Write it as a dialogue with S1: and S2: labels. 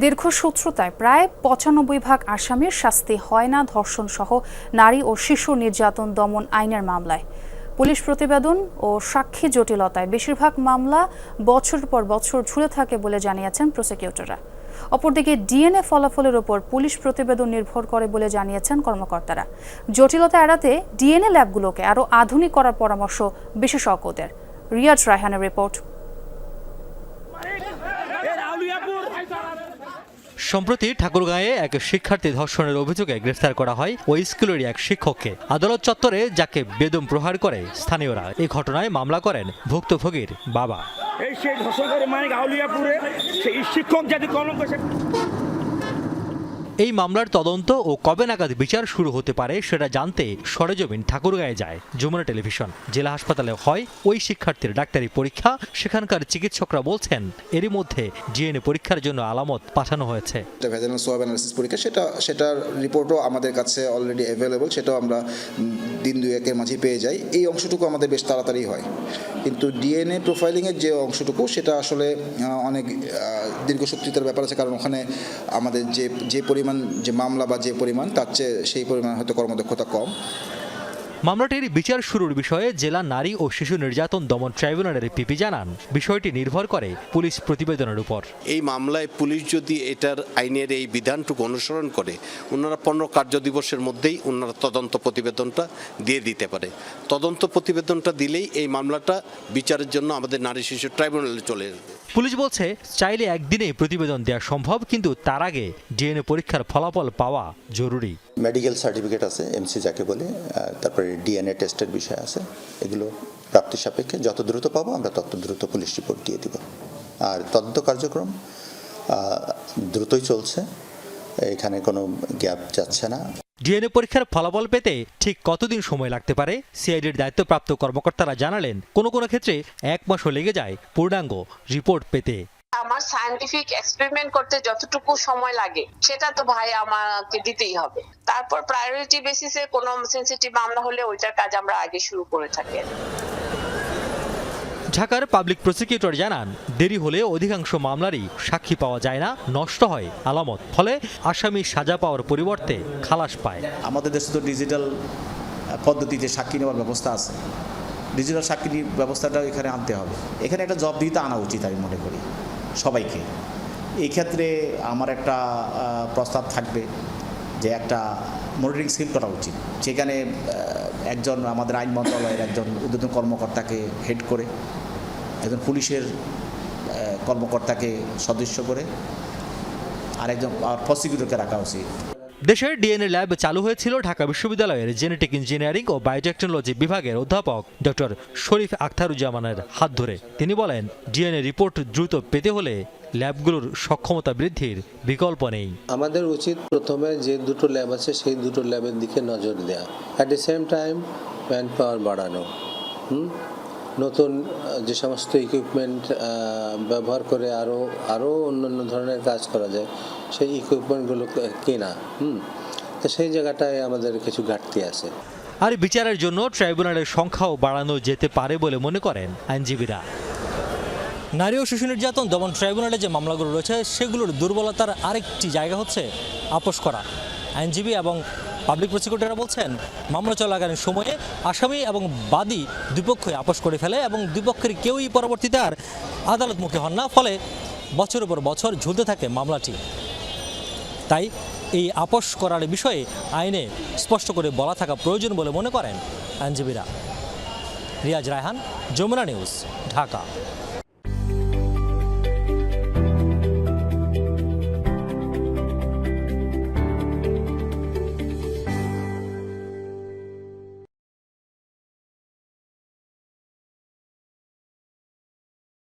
S1: দীর্ঘসূত্রতায় প্রায় পঁচানব্বই ভাগ আসামির শাস্তি হয় না ধর্ষণ সহ নারী ও শিশু নির্যাতন দমন আইনের মামলায়। পুলিশ প্রতিবেদন ও সাক্ষী জটিলতায় বেশিরভাগ মামলা বছর পর বছর ঝুলে থাকে বলে জানিয়েছেন প্রসিকিউটররা। অপরদিকে ডিএনএ ফলাফলের ওপর পুলিশ প্রতিবেদন নির্ভর করে বলে জানিয়েছেন কর্মকর্তারা। জটিলতা এড়াতে ডিএনএ ল্যাবগুলোকে আরও আধুনিক করার পরামর্শ বিশেষজ্ঞদের। রিয়াজ রায়হানের রিপোর্ট
S2: সম্প্রতি ঠাকুরগাঁয়ে এক শিক্ষার্থী ধর্ষণের অভিযোগে গ্রেফতার করা হয় ওই স্কুলেরই এক শিক্ষককে। আদালত চত্বরে যাকে বেদম প্রহার করে, স্থানীয়রা এই ঘটনায় মামলা করেন ভুক্তভোগীর বাবা।
S3: এই সেই ধর্ষণকারী মানে গাউলিয়াপুরে সেই শিক্ষক জাতি কলঙ্ক
S2: এই মামলার তদন্ত ও কবে নাগাদ বিচার শুরু হতে পারে সেটা জানতে সরেজমিন ঠাকুরগাঁয়ে যায়। যমুনা টেলিভিশন জেলা হাসপাতালে হয় ওই শিক্ষার্থীর ডাক্তারি পরীক্ষা সেখানকার চিকিৎসকরা বলছেন এরই মধ্যে ডিএনএ পরীক্ষার জন্য আলামত পাঠানো হয়েছে।
S4: ভেজাল সোয়াব পরীক্ষা সেটা সেটার রিপোর্টও আমাদের কাছে অলরেডি অ্যাভেলেবল সেটাও আমরা দিন দুয়েকের মাঝে পেয়ে যাই। এই অংশটুকু আমাদের বেশ তাড়াতাড়ি হয়। কিন্তু ডিএনএ প্রোফাইলিংয়ের যে অংশটুকু সেটা আসলে অনেক আহ, দীর্ঘসূত্রিতার ব্যাপার আছে কারণ ওখানে আমাদের যে যে পরিমাণ যে মামলা বা যে পরিমাণ তার চেয়ে সেই পরিমাণ হয়তো কর্মদক্ষতা কম।
S2: মামলাটির বিচার শুরুর বিষয়ে জেলা নারী ও শিশু নির্যাতন দমন ট্রাইব্যুনালের পিপি জানান বিষয়টি নির্ভর করে পুলিশ প্রতিবেদনের উপর।
S5: এই মামলায় পুলিশ যদি এটার আইনের এই বিধানটুকু অনুসরণ করে ওনারা পনেরো কার্য দিবসের মধ্যেই ওনারা তদন্ত প্রতিবেদনটা দিয়ে দিতে পারে। তদন্ত প্রতিবেদনটা দিলেই এই মামলাটা বিচারের জন্য আমাদের নারী শিশু ট্রাইব্যুনালে চলে আসবে।
S2: পুলিশ বলছে, চাইলে একদিনেই প্রতিবেদন দেওয়া সম্ভব, কিন্তু তার আগে ডিএনএ পরীক্ষার ফলাফল পাওয়া জরুরি।
S6: মেডিকেল সার্টিফিকেট আছে, এমসি যাকে বলে তারপরে ডিএনএ টেস্টের বিষয় আছে, এগুলো প্রাপ্তি সাপেক্ষে যত দ্রুত পাবো, আমরা তত দ্রুত পুলিশ রিপোর্ট দিয়ে দিব। আর তদন্ত কার্যক্রম দ্রুতই চলছে, এখানে কোনো গ্যাপ যাচ্ছে না।
S2: ডিএনএ পরীক্ষার ফলাফল পেতে ঠিক কতদিন সময় লাগতে পারে? সিআইডির দায়িত্বপ্রাপ্ত কর্মকর্তারা জানালেন, কোনো কোনো ক্ষেত্রে এক মাসও লেগে যায় পূর্ণাঙ্গ রিপোর্ট পেতে।
S7: আমার সায়েন্টিফিক এক্সপেরিমেন্ট করতে যতটুকু সময় লাগে, সেটা তো ভাই আমাকে দিতেই হবে। তারপর প্রায়োরিটি বেসিসে কোনো সেন্সিটিভ মামলা হলে ওইটার কাজ আমরা আগে শুরু করে থাকি।
S2: ঢাকার পাবলিক প্রসিকিউটর জানান, দেরি হলে অধিকাংশ মামলারই সাক্ষী পাওয়া যায় না, নষ্ট হয় আলামত, ফলে আসামি সাজা পাওয়ার পরিবর্তে খালাস পায়।
S8: আমাদের দেশে তো ডিজিটাল পদ্ধতিতে সাক্ষী নেওয়ার ব্যবস্থা আছে। ডিজিটাল সাক্ষী নি- ব্যবস্থাটা এখানে আনতে হবে। এখানে একটা জব দিতে আনা উচিত আমি মনে করি সবাইকে। এই ক্ষেত্রে আমার একটা প্রস্তাব থাকবে যে একটা মনিটরিং সিল করা উচিত। সেখানে একজন আমাদের আইন মন্ত্রণালয়ের একজন উদ্বোধন কর্মকর্তাকে হেড করে একজন পুলিশের কর্মকর্তাকে সদস্য করে আর একজন প্রসিকিউটরকে রাখা উচিত।
S2: দেশের ডিএনএ ল্যাব চালু হয়েছিল ঢাকা বিশ্ববিদ্যালয়ের জেনেটিক ইঞ্জিনিয়ারিং ও বায়োটেকনোলজি বিভাগের অধ্যাপক ডক্টর শরীফ আখতারুজ্জামানের হাত ধরে। তিনি বলেন ডিএনএ রিপোর্ট দ্রুত পেতে হলে ল্যাবগুলোর সক্ষমতা বৃদ্ধির বিকল্প নেই।
S9: আমাদের উচিত প্রথমে যে দুটো ল্যাব আছে সেই দুটো ল্যাবের দিকে নজর দেওয়া at the same time man power বাড়ানো। হুম? নতুন যে সমস্ত ইকুইপমেন্ট ব্যবহার করে আরও আরও অন্যান্য ধরনের কাজ করা যায় সেই ইকুইপমেন্টগুলো কেনা হুম? তো সেই জায়গাটায় আমাদের কিছু ঘাটতি আছে।
S2: আর বিচারের জন্য ট্রাইব্যুনালের সংখ্যাও বাড়ানো যেতে পারে বলে মনে করেন আইনজীবীরা। নারী ও শিশু নির্যাতন দমন ট্রাইব্যুনালে যে মামলাগুলো রয়েছে সেগুলোর দুর্বলতার আরেকটি জায়গা হচ্ছে আপোষ করা। আইনজীবী এবং পাবলিক প্রসিকিউটররা বলছেন, মামলা চলাকালীন সময়ে আসামি এবং বাদী দুপক্ষই আপোষ করে ফেলে এবং দুপক্ষের কেউই পরবর্তীতে আর আদালতমুখী হন না, ফলে বছরের পর বছর ঝুলতে থাকে মামলাটি। তাই এই আপোষ করার বিষয়ে আইনে স্পষ্ট করে বলা থাকা প্রয়োজন বলে মনে করেন আইনজীবীরা। রিয়াজ রায়হান, যমুনা নিউজ, ঢাকা।